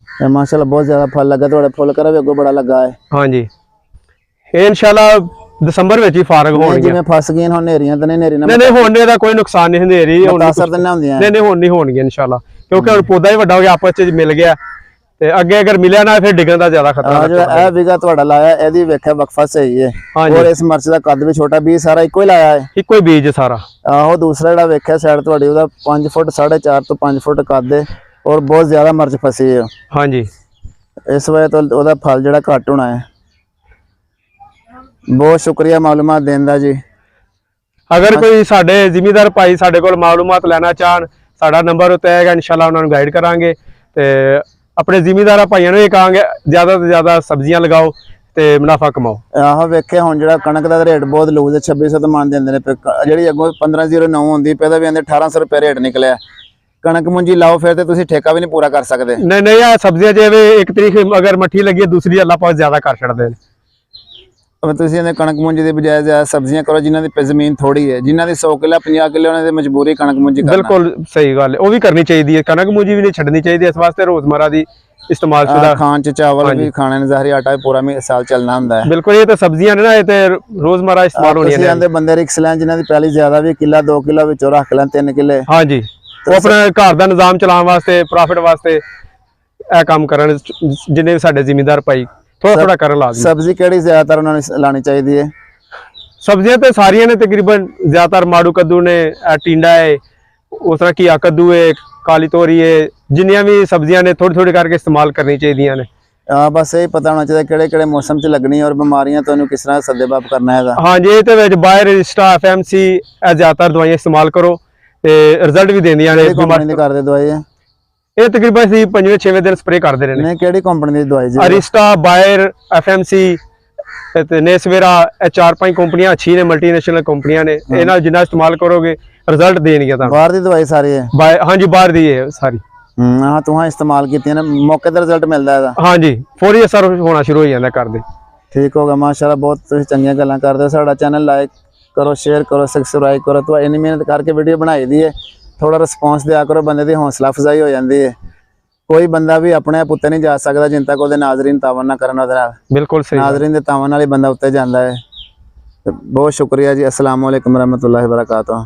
Speaker 1: ਤੇ ਮਾਸ਼ਾਅੱਲਾ ਬਹੁਤ ਜ਼ਿਆਦਾ ਫਲ ਲੱਗਾ ਤੁਹਾਡੇ ਫੁੱਲ ਕਰਾ ਵੀ ਅੱਗੋਂ ਬੜਾ ਲੱਗਾ ਹੈ।
Speaker 2: ਹਾਂਜੀ। ਇਹ ਇਨਸ਼ਾਅੱਲਾ ਦਸੰਬਰ ਵਿੱਚ ਹੀ ਫਾਰਗ
Speaker 1: ਇਹ
Speaker 2: ਹੋਣਗੇ
Speaker 1: ਜਿਵੇਂ ਫਸ ਗਈਆਂ ਹੁਣ ਨੇਰੀਆਂ ਤਾਂ ਨਹੀਂ ਨੇਰੀ ਨਾ
Speaker 2: ਨਹੀਂ ਨਹੀਂ ਹੋਣੇ ਦਾ ਕੋਈ ਨੁਕਸਾਨ ਨਹੀਂ ਹਨੇਰੀ ਹੁਣ
Speaker 1: ਮਤਾਸਰ ਤਾਂ ਨਹੀਂ ਹੁੰਦੀਆਂ।
Speaker 2: ਨਹੀਂ ਨਹੀਂ ਹੁਣ ਨਹੀਂ ਹੋਣਗੇ ਇਨਸ਼ਾਅੱਲਾ। ਕਿਉਂਕਿ ਹੁਣ ਪੌਦਾ ਹੀ ਵੱਡਾ ਹੋ ਗਿਆ ਆਪਸ ਚ ਮਿਲ ਗਿਆ। ਤੇ ਅੱਗੇ ਅਗਰ ਮਿਲਿਆ ਨਾ ਫਿਰ ਡਿੱਗਣ ਦਾ ਜ਼ਿਆਦਾ ਖਤਰਾ
Speaker 1: ਆ ਜਿਹੜਾ ਇਹ ਵਿਗਾ ਤੁਹਾਡਾ ਲਾਇਆ ਇਹਦੀ ਵੇਖਿਆ ਵਕਫਾ ਸਹੀ ਹੈ। ਔਰ ਇਸ ਮਿਰਚ ਦਾ ਕੱਦ ਵੀ ਛੋਟਾ ਵੀ ਸਾਰਾ ਇੱਕੋ ਹੀ ਲਾਇਆ ਹੈ।
Speaker 2: ਇੱਕੋ ਹੀ ਬੀਜ ਸਾਰਾ।
Speaker 1: ਆਹੋ ਦੂਸਰਾ ਜਿਹੜਾ ਵੇਖਿਆ ਸਾਈਡ ਤੁਹਾਡੀ ਉਹਦਾ 5 ਫੁੱਟ 4.5 ਤੋਂ 5 ਫੁੱਟ ਕੱਦ ਹੈ ਔਰ ਬਹੁਤ ਜ਼ਿਆਦਾ ਮਿਰਚ ਫਸੀ ਹੈ।
Speaker 2: ਹਾਂਜੀ।
Speaker 1: ਇਸ ਵਜ੍ਹਾ ਤੋਂ ਉਹਦਾ ਫਲ ਜਿਹੜਾ ਘੱਟ ਹੋਣਾ ਹੈ। ਬਹੁਤ ਸ਼ੁਕਰੀਆ ਮਾਲੂਮਾਤ ਦੇਣ ਦਾ ਜੀ।
Speaker 2: ਅਗਰ ਕੋਈ ਸਾਡੇ ਜ਼ਿਮੀਦਾਰ ਭਾਈ ਸਾਡੇ ਕੋਲ ਮਾਲੂਮਾਤ ਲੈਣਾ ਚਾਹਣ ਸਾਡਾ ਨੰਬਰ ਉੱਤੇ ਹੈਗਾ ਇਨਸ਼ਾਅੱਲਾ ਉਹਨਾਂ ਨੂੰ ਗਾਈਡ ਕਰਾਂਗੇ। ਤੇ ਆਪਣੇ ਜ਼ਿਮੀਦਾਰਾਂ ਭਾਈਆਂ ਨੂੰ ਇਹ ਕਹਾਂਗੇ ਜ਼ਿਆਦਾ ਤੋਂ ਜ਼ਿਆਦਾ ਸਬਜ਼ੀਆਂ ਲਗਾਓ ਤੇ ਮੁਨਾਫਾ ਕਮਾਓ।
Speaker 1: ਆਹੋ ਵੇਖਿਆ ਹੁਣ ਜਿਹੜਾ ਕਣਕ ਦਾ ਰੇਟ ਬਹੁਤ ਲੂਜ਼ ਹੈ 2600 ਤੋਂ ਮੰਨ ਦਿੰਦੇ ਨੇ ਜਿਹੜੀ ਅੱਗੋਂ 1509 ਹੁੰਦੀ ਉਹਦਾ ਵੀ ਆਂਦੇ 1800 ਰੁਪਏ ਰੇਟ ਨਿਕਲਿਆ। ਕਣਕ ਮੁੰਜੀ ਲਾਓ ਫਿਰ ਤੇ ਤੁਸੀਂ ਠੇਕਾ ਵੀ ਨਹੀਂ ਪੂਰਾ ਕਰ ਸਕਦੇ।
Speaker 2: ਨਹੀਂ ਨਹੀਂ ਆ ਸਬਜ਼ੀਆਂ ਜਿਵੇਂ ਇੱਕ ਤਰੀਕ ਅਗਰ ਮੱਠੀ ਲੱਗੀ ਦੂਸਰੀ ਅੱਲਾ ਪਾਸ ਜ਼ਿਆਦਾ ਕਰ ਛੱਡਦੇ ਨੇ।
Speaker 1: ਤੁਸੀਂ ਇਹਨੇ ਕਣਕ ਮੁੰਜੀ ਦੀ ਬਜਾਏ ਜ਼ਿਆਦਾ ਸਬਜ਼ੀਆਂ ਕਰੋ ਜਿਨ੍ਹਾਂ ਦੀ ਜ਼ਮੀਨ ਥੋੜੀ ਹੈ ਜਿਨ੍ਹਾਂ ਦੀ 100 ਕਿੱਲਾ 50 ਕਿੱਲੇ ਉਹਨਾਂ ਦੀ ਮਜਬੂਰੀ ਕਣਕ ਮੁੰਜੀ ਕਰਨਾ।
Speaker 2: ਬਿਲਕੁਲ ਸਹੀ ਗੱਲ ਹੈ ਉਹ ਵੀ ਕਰਨੀ ਚਾਹੀਦੀ ਹੈ। ਕਣਕ ਮੂੰਜੀ ਵੀ ਨਹੀਂ ਛੱਡਣੀ ਚਾਹੀਦੀ ਇਸ ਵਾਸਤੇ ਰੋਜ਼ਮਰਾ ਦੀ ਇਸਤੇਮਾਲ ਸ਼ੁਦਾ
Speaker 1: ਖਾਣ ਚ ਚਾਵਲ ਵੀ ਖਾਣੇ ਨੇ ਜ਼ਾਹਰੀ ਆਟਾ ਵੀ ਪੂਰਾ ਮੀ ਸਾਲ ਚੱਲਣਾ ਹੁੰਦਾ ਹੈ।
Speaker 2: ਬਿਲਕੁਲ ਇਹ ਤਾਂ ਸਬਜ਼ੀਆਂ ਨੇ ਨਾ ਇਹ ਤੇ ਰੋਜ਼ਮਰਾ ਇਸਤੇਮਾਲ ਹੋਣੀਆਂ
Speaker 1: ਤੁਸੀਂ
Speaker 2: ਨੇ।
Speaker 1: ਆਂਦੇ ਬੰਦੇ ਰਿਕਸ ਲੈਣ ਜਿਨ੍ਹਾਂ ਦੀ ਪਹਿਲੀ ਜ਼ਿਆਦਾ ਵੀ ਕਿੱਲਾ 2 ਕਿੱਲਾ ਵਿੱਚੋਂ ਰੱਖ ਲੈਣ 3 ਕਿੱਲੇ।
Speaker 2: ਹਾਂਜੀ ਉਹ ਆਪਣਾ ਘਰ ਦਾ ਨਿਜ਼ਾਮ ਚਲਾਉਣ ਵਾਸਤੇ ਪ੍ਰੋਫਿਟ ਵਾਸਤੇ ਇਹ ਕੰਮ ਕਰਨ ਜਿੰਨੇ ਸਾਡੇ ਜ਼ਿਮੀਂਦਾਰ ਭਾਈ ਥੋੜਾ ਥੋੜਾ ਕਰਨ ਲਾਜ਼ਮੀ
Speaker 1: ਸਬਜ਼ੀ ਕਿਹੜੀ ਜ਼ਿਆਦਾਤਰ ਉਹਨਾਂ ਨੂੰ ਲਾਣੀ ਚਾਹੀਦੀ ਹੈ?
Speaker 2: ਸਬਜ਼ੀਆਂ ਤੇ ਸਾਰੀਆਂ ਨੇ ਤਕਰੀਬਨ ਜ਼ਿਆਦਾਤਰ ਮਾੜੂ ਕੱਦੂ ਨੇ ਟਿੰਡਾ ਹੈ ਉਸ ਤਰ੍ਹਾਂ ਕੀ ਕੱਦੂ ਹੈ ਕਾਲੀ ਤੋਰੀ ਹੈ ਜਿੰਨੀਆਂ ਵੀ ਸਬਜ਼ੀਆਂ ਨੇ ਥੋੜੀ ਥੋੜੀ ਕਰਕੇ ਇਸਤੇਮਾਲ ਕਰਨੀ ਚਾਹੀਦੀਆਂ ਨੇ।
Speaker 1: ਆ ਬਸ ਇਹ ਪਤਾ ਹੋਣਾ ਚਾਹੀਦਾ ਕਿਹੜੇ ਕਿਹੜੇ ਮੌਸਮ 'ਚ ਲੱਗਣੀ ਔਰ ਬਿਮਾਰੀਆਂ ਤੋਂ ਇਹਨੂੰ ਕਿਸ ਤਰ੍ਹਾਂ ਸੱਦੇਬਾਬ ਕਰਨਾ ਹੈਗਾ।
Speaker 2: ਹਾਂਜੀ ਇਹ ਤੇ ਵਿੱਚ ਬਾਇਰ ਰਜਿਸਟਰ ਐਫਐਮਸੀ ਇਹ ਜ਼ਿਆਦਾਤਰ ਦਵਾਈਆਂ ਇਸਤੇਮਾਲ ਕਰੋ ਤੇ ਰਿਜ਼ਲਟ ਵੀ ਦਿੰਦੀਆਂ ਨੇ।
Speaker 1: ਕੰਪਨੀ ਦੀ ਕਰਦੇ ਦਵਾਈ ਹੈ?
Speaker 2: ਇਹ ਤਕਰੀਬਨ ਅਸੀਂ ਪੰਜਵੇਂ ਛੇਵੇਂ ਦਿਨ ਸਪਰੇ ਕਰਦੇ ਰਹੇ ਨੇ।
Speaker 1: ਕਿਹੜੀ ਕੰਪਨੀ ਦੀ ਦਵਾਈ ਜੀ?
Speaker 2: ਅਰਿਸਟਾ ਬਾਇਰ ਐਫਐਮਸੀ ਤੇ ਨੇਸਵੇਰਾ ਇਹ ਚਾਰ ਪੰਜ ਕੰਪਨੀਆਂ ਅੱਛੀ ਨੇ ਮਲਟੀਨੈਸ਼ਨਲ ਕੰਪਨੀਆਂ ਨੇ। ਇਹ ਨਾਲ ਜਿੰਨਾ ਇਸਤੇਮਾਲ ਕਰੋਗੇ ਰਿਜ਼ਲਟ ਦੇਣਗੇ ਤੁਹਾਨੂੰ।
Speaker 1: ਬਾਹਰ ਦੀ ਦਵਾਈ ਸਾਰੀ ਹੈ
Speaker 2: ਹਾਂਜੀ ਬਾਹਰ ਦੀ ਹੈ ਸਾਰੀ।
Speaker 1: ਹੂੰ ਹਾਂ ਤੁਹਾਂ ਇਸਤੇਮਾਲ ਕੀਤੀਆਂ ਨੇ ਮੌਕੇ ਤੇ ਰਿਜ਼ਲਟ ਮਿਲਦਾ ਇਹਦਾ।
Speaker 2: ਹਾਂਜੀ ਫੌਰੀ ਅਸਰ ਹੋਣਾ ਸ਼ੁਰੂ ਹੋ ਜਾਂਦਾ ਕਰਦੇ
Speaker 1: ਠੀਕ ਹੋਗਾ ਮਾਸ਼ਾਅੱਲਾ ਬਹੁਤ ਤੁਸੀਂ ਚੰਗੀਆਂ ਗੱਲਾਂ ਕਰਦੇ ਹੋ। ਸਾਡਾ ਚੈਨਲ ਲਾਈਕ ਕਰੋ ਸ਼ੇਅਰ ਕਰੋ ਸਬਸਕ੍ਰਾਈਬ ਕਰੋ। ਤਾਂ ਇੰਨੀ ਮਿਹਨਤ ਕਰਕੇ ਵੀਡੀਓ ਬਣਾਈ ਦੀ ਹੈ ਥੋੜਾ ਰਿਸਪੌਂਸ ਦਿਆ ਕਰੋ ਬੰਦੇ ਦੀ ਹੌਸਲਾ ਅਫਜ਼ਾਈ ਹੋ ਜਾਂਦੀ ਹੈ। ਕੋਈ ਬੰਦਾ ਵੀ ਆਪਣੇ ਆਪ ਉੱਤੇ ਨਹੀਂ ਜਾ ਸਕਦਾ ਜਿੰਨ ਤੱਕ ਉਹਦੇ ਨਾਜ਼ਰੀਨ ਤਾਵਨ ਨਾ ਕਰਨ ਉਹਦੇ ਨਾਲ।
Speaker 2: ਬਿਲਕੁਲ ਸਹੀ
Speaker 1: ਨਾਜ਼ਰੀਨ ਦੇ ਤਾਵਨ ਨਾਲ ਹੀ ਬੰਦਾ ਉੱਤੇ ਜਾਂਦਾ ਹੈ। ਬਹੁਤ ਸ਼ੁਕਰੀਆ ਜੀ। ਅਸਲਾਮ ਵਾਲੇਕੁਮ ਰਹਿਮਤੁਲਾਹਿ ਵਬਰਕਾਤੁਹ।